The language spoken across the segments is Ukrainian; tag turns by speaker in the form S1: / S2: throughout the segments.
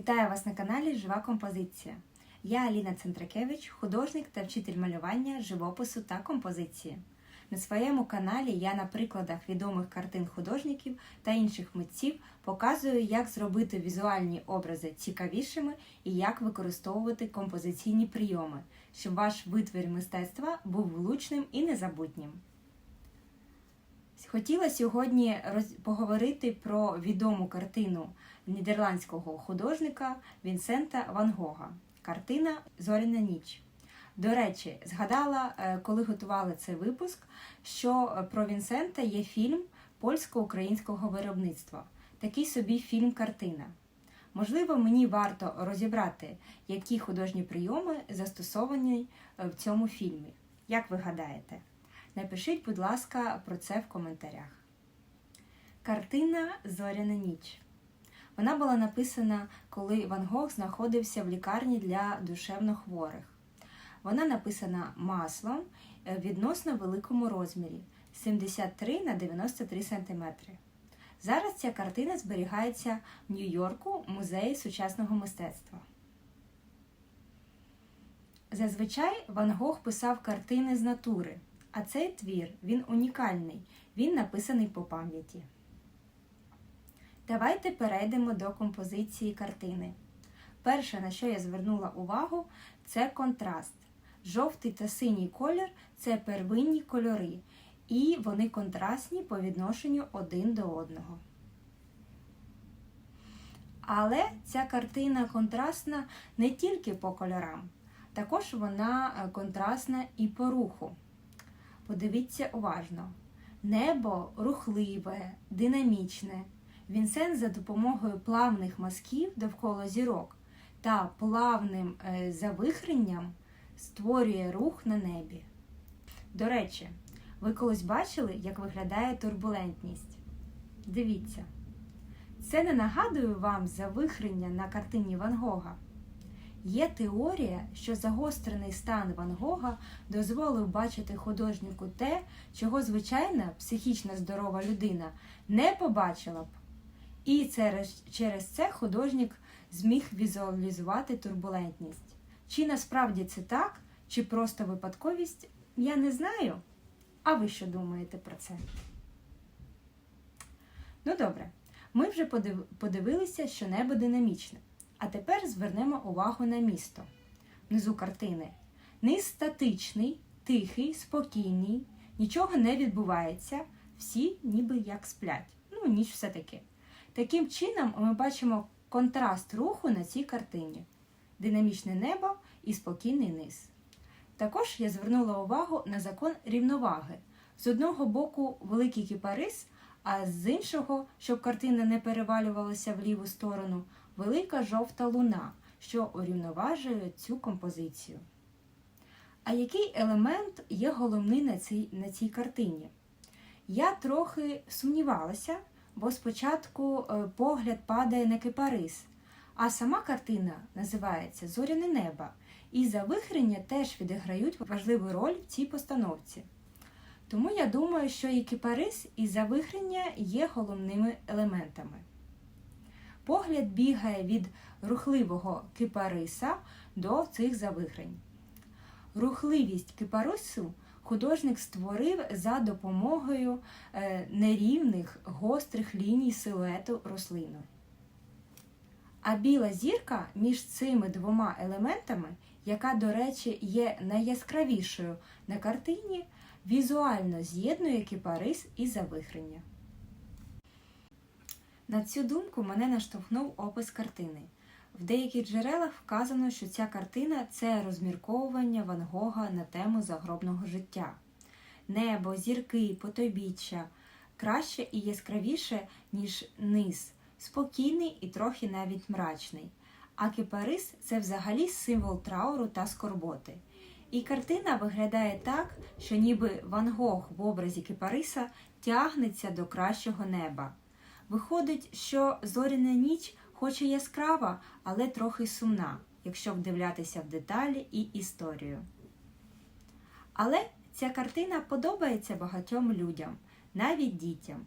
S1: Вітаю вас на каналі Жива композиція. Я Аліна Центракевич, художник та вчитель малювання, живопису та композиції. На своєму каналі я на прикладах відомих картин художників та інших митців показую, як зробити візуальні образи цікавішими і як використовувати композиційні прийоми, щоб ваш витвір мистецтва був влучним і незабутнім. Хотіла сьогодні поговорити про відому картину нідерландського художника Вінсента Ван Гога. Картина Зоряна ніч. До речі, згадала, е, коли готували цей випуск, що про Вінсента є фільм польсько-українського виробництва. Такий собі фільм-картина. Можливо, мені варто розібрати, які художні прийоми застосовані е, в цьому фільмі. Як ви гадаєте? Напишіть, будь ласка, про це в коментарях. Картина Зоряна ніч. Вона була написана, коли Ван Гог знаходився в лікарні для душевнохворих. Вона написана маслом е, в відносно великому розмірі 73 на 93 см. Зараз ця картина зберігається в Нью-Йорку музеї сучасного мистецтва. Зазвичай Ван Гог писав картини з натури, а цей твір він унікальний, він написаний по пам'яті. Давайте перейдемо до композиції картини. Перше, на що я звернула увагу, це контраст. Жовтий та синій колір це первинні кольори, і вони контрастні по відношенню один до одного. Але ця картина контрастна не тільки по кольорам, також вона е, контрастна і по руху. Подивіться уважно: небо рухливе, динамічне. Вінсент за допомогою плавних мазків довкола зірок та плавним е, завихренням створює рух на небі. До речі, ви колись бачили, як виглядає турбулентність? Дивіться. Це не нагадує вам завихрення на картині Ван Гога. Є теорія, що загострений стан Ван Гога дозволив бачити художнику те, чого звичайна психічно здорова людина не побачила б. І через, це художник зміг візуалізувати турбулентність. Чи насправді це так, чи просто випадковість, я не знаю. А ви що думаєте про це? Ну добре, ми вже подивилися, що небо динамічне. А тепер звернемо увагу на місто. Внизу картини. Низ статичний, тихий, спокійний, нічого не відбувається, всі ніби як сплять. Ну, ніч все-таки. Таким чином, ми бачимо контраст руху на цій картині: динамічне небо і спокійний низ. Також я звернула увагу на закон рівноваги. З одного боку великий кіпарис, а з іншого, щоб картина не перевалювалася в ліву сторону, велика жовта луна, що урівноважує цю композицію. А який елемент є головний на цій, на цій картині? Я трохи сумнівалася, бо спочатку е, погляд падає на кипарис, а сама картина називається Зоряне небо, і завихрення теж відіграють важливу роль в цій постановці. Тому я думаю, що і кипарис, і завихрення є головними елементами. Погляд бігає від рухливого кипариса до цих завихрень. Рухливість кипарису художник створив за допомогою е, нерівних гострих ліній силуету рослини. А біла зірка між цими двома елементами, яка, до речі, є найяскравішою на картині, візуально з'єднує кипарис і завихрення. На цю думку мене наштовхнув опис картини. В деяких джерелах вказано, що ця картина це розмірковування Ван Гога на тему загробного життя. Небо, зірки, потойбіччя краще і яскравіше, ніж низ, спокійний і трохи навіть мрачний. А кипарис це взагалі символ трауру та скорботи. І картина виглядає так, що ніби Ван Гог в образі кипариса тягнеться до кращого неба. Виходить, що зоряна ніч хоч і яскрава, але трохи сумна, якщо вдивлятися в деталі і історію. Але ця картина подобається багатьом людям, навіть дітям.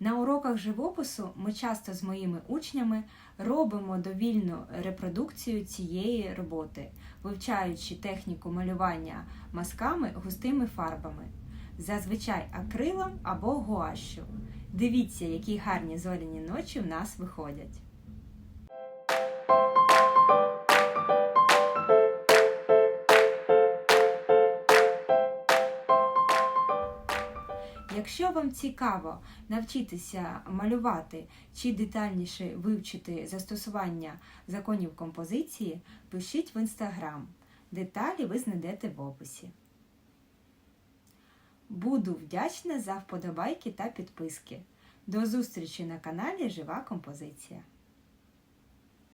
S1: На уроках живопису ми часто з моїми учнями робимо довільну репродукцію цієї роботи, вивчаючи техніку малювання мазками густими фарбами, зазвичай акрилом або гуашю. Дивіться, які гарні зоряні ночі в нас виходять. Якщо вам цікаво навчитися малювати чи детальніше вивчити застосування законів композиції, пишіть в інстаграм. Деталі ви знайдете в описі. Буду вдячна за вподобайки та підписки. До зустрічі на каналі Жива Композиція.